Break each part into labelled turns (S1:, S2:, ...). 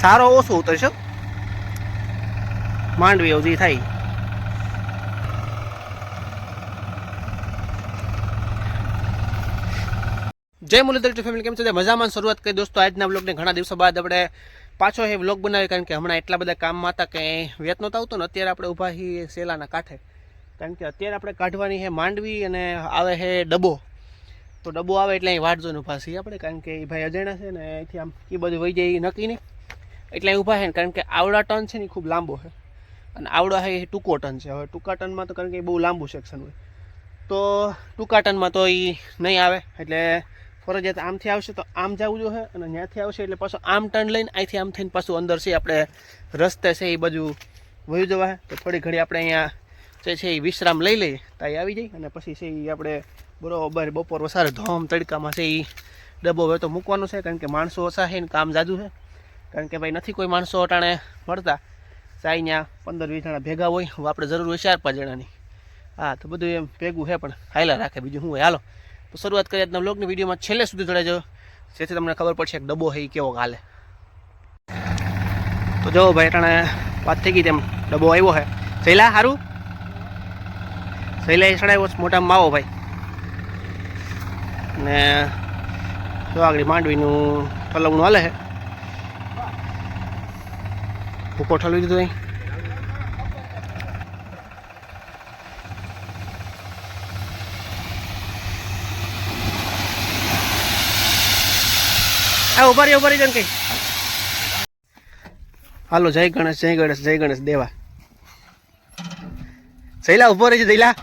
S1: સારો ઓછો ઉતરશે માંડવી એવું થાય. જય મુરલીધર ફેમિલી કેમ છે? મજામાં શરૂઆત કરી દોસ્તો, આજના બ્લોગને ઘણા દિવસો બાદ આપણે પાછો એ બ્લોગ બનાવ્યો કારણ કે હમણાં એટલા બધા કામમાં હતા કે વેત નહોતા આવતો ને અત્યારે આપણે ઊભા છીએ સેલાના કાંઠે. કારણ કે અત્યારે આપણે કાઢવાની છે માંડવી અને આવે છે ડબ્બો. તો ડબ્બો આવે એટલે અહીં વાટ જોઈને ઊભા છીએ આપણે, કારણ કે એ ભાઈ અજાણ્યા છે ને અહીંથી આમ એ બધું વહી જાય એ નક્કી નહીં. એટલે અહીં ઊભા છે ને, કારણ કે આવડા ટન છે ને ખૂબ લાંબો છે. અને આવડા છે એ ટૂંકો ટન છે. હવે ટૂંકા ટનમાં તો કારણ કે એ બહુ લાંબુ સેક્શન હોય. તો ટૂંકા ટનમાં તો એ નહીં આવે, એટલે ફરજિયાત આમથી આવશે તો આમ જવું જોઈએ અને ત્યાંથી આવશે એટલે પાછું આમ ટર્ન લઈને અહીંથી આમ થઈને પાછું અંદર છે આપણે રસ્તે છે એ બાજુ વયું જવા તો થોડી ઘડી આપણે અહીંયા જે છે એ વિશ્રામ લઈ લઈએ, તો આવી જાય. અને પછી છે એ આપણે બરોબર બપોર વસારે ધોમ તડકામાં છે એ ડબ્બો હવે તો મૂકવાનો છે, કારણ કે માણસો ઓછા છે ને કામ જાજુ છે. કારણ કે ભાઈ નથી કોઈ માણસો અટાણે મળતા સાઈ ત્યાં પંદર વીસ જણા ભેગા હોય, હવે આપણે જરૂર હોય ચાર પાંચ જણાની. હા, તો બધું એમ ભેગું છે પણ હાયલા રાખે. બીજું શું હોય? હાલો. તો શરૂઆત કરીએ આજના બ્લોગની વિડીયોમાં. છેલ્લે સુધી જોડાજો જેથી તમને ખબર પડશે કે ડબ્બો એ કેવો હાલે. તો જો ભાઈ અટાણે વાત થઈ ગઈ તેમ. ડબ્બો આવ્યો છે શૈલા સારું શૈલા એ ચડાવ્યો મોટા માવો ભાઈ. ને જો આગળ માંડવીનું ઠલવણું હાલે છે ભૂકો ઠલવી દીધો અહીં. આ ઊભા રહી ઊભા રહી કઈ. હાલો, જય ગણેશ જય ગણેશ જય ગણેશ, દેવા. સૈલા ઊભો રહી છે જઈલા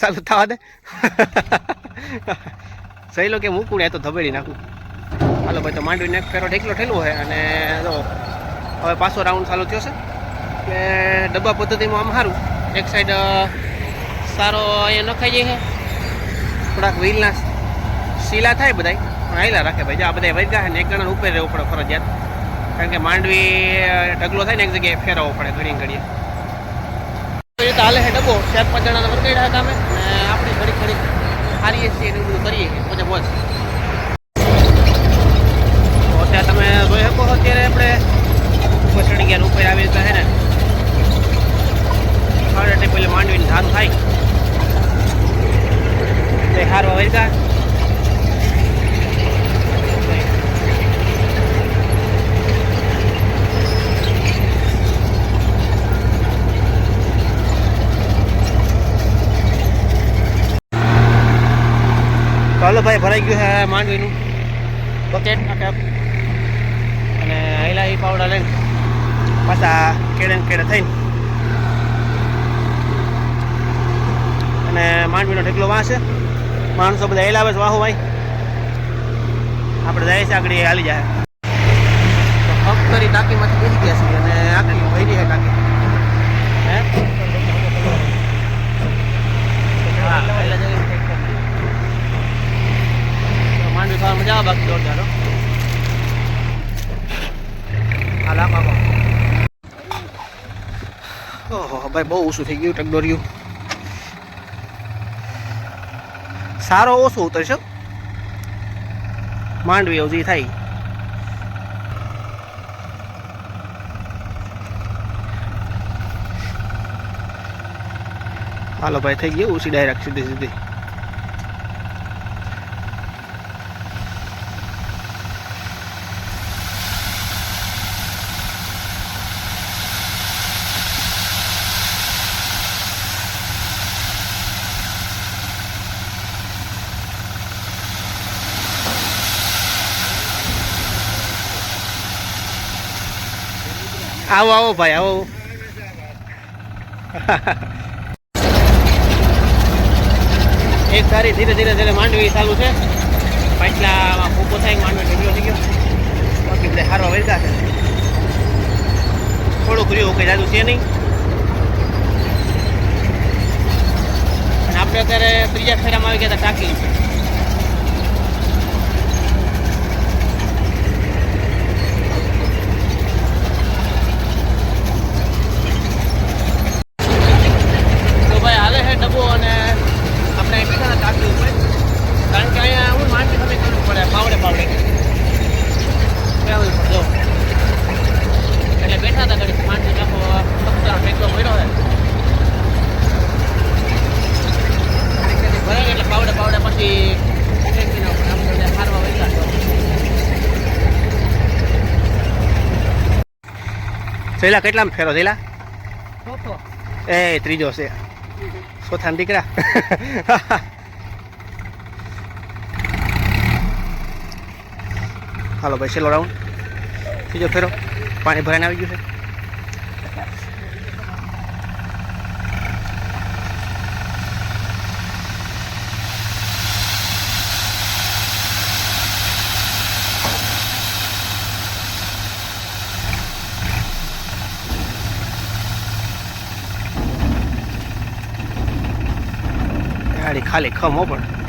S1: ચાલુ, થવા દે. સહેલો કે મૂકું ને તો ધબેડી નાખું. હાલો, ભાઈ, તો માંડવીને એક ફેરો ઢેકલો ઠેલું છે અને હવે પાછો રાઉન્ડ ચાલુ થયો છે. એટલે ડબ્બા પદ્ધતિમાં આમ સારું. એક સાઈડ સારો અહીંયા નખાઈ જાય છે. થોડાક વ્હીલના શીલા થાય પણ હાઈલા રાખે ભાઈ. આ બધા વૈગા ને એક ગણા ઉપર રહેવું પડે ફરજિયાત. કારણ કે માંડવી ઢગલો થાય ને એક જગ્યાએ ફેરવવો પડે ઘડી ઘડીએ. તો એ તો હાલે છે ડબ્બો. ચાર પાંચ જણાને વર્ગાડ્યા કામે ને આપણે ઘડી ઘડી હારીએ છીએ એવું બધું કરીએ પછી મોજ અત્યારે તમે જોઈ શકો અત્યારે આપણે ચડી ગયા ઉપર આવી રીતના છે ને હાર્ટ એટેક પેલે માંડવીને ધાન થાય. તે હારવા વર્ગા. ચાલો ભાઈ, ભરાઈ ગયું છે માંડવીનું. બકેટ અને હૈલાઈ પાવડા લઈને. પાછા ને કેડે થઈને. અને માંડવીનો ઢેકલો વાંચે માણસો બધા એલાવે છે, વાહો ભાઈ. આપણે જાય છે, આગળ હાલી જાય. તો કરી ટાંકીમાંથી બેસી ગયા છીએ અને આગળ વહી છે ટાંકી. હે? માંડવી ખાવા મજા આવે બાકી જોરદાર ભાઈ, બહુ ઓછું થઈ ગયું ટકડોરિયું સારો ઓછો ઉતરશો માંડવી એવું થાય. હાલો ભાઈ, થઈ ગયું ઓછી ડાયરેક્ટ સીધી સીધી આવો આવો ભાઈ, આવો એક તારી ધીરે ધીરે ધીરે માંડવી ચાલુ છે પાછલામાં ભૂકો થાય, માંડવી ઢગલો થઈ ગયો. બાકી બધા હારવા વેરકા છે. થોડુંક રહ્યું કંઈ જાદુ છે નહીં. આપણે અત્યારે ત્રીજા ફેરામાં આવી ગયા હતા ટાંકી તો ભાઈ હાલે છે ડબ્બો અને આપણે અહીં બેઠા હતા ટાંકી ઉપર કારણ કે અહીંયા હું માંડવી તમે કરવું પડે પાવડે પાવડે કેવું પડે જો જયલા કેટલામાં ફેરો
S2: થયેલા
S1: એ ત્રીજો છે. ચોથા દીકરા? હાલો ભાઈ છેલ્લો રાઉન્ડ ત્રીજો ફેરો. પાણી ભરાઈને આવી ગયું છે. ગાડી ખાલી ખમ પણ.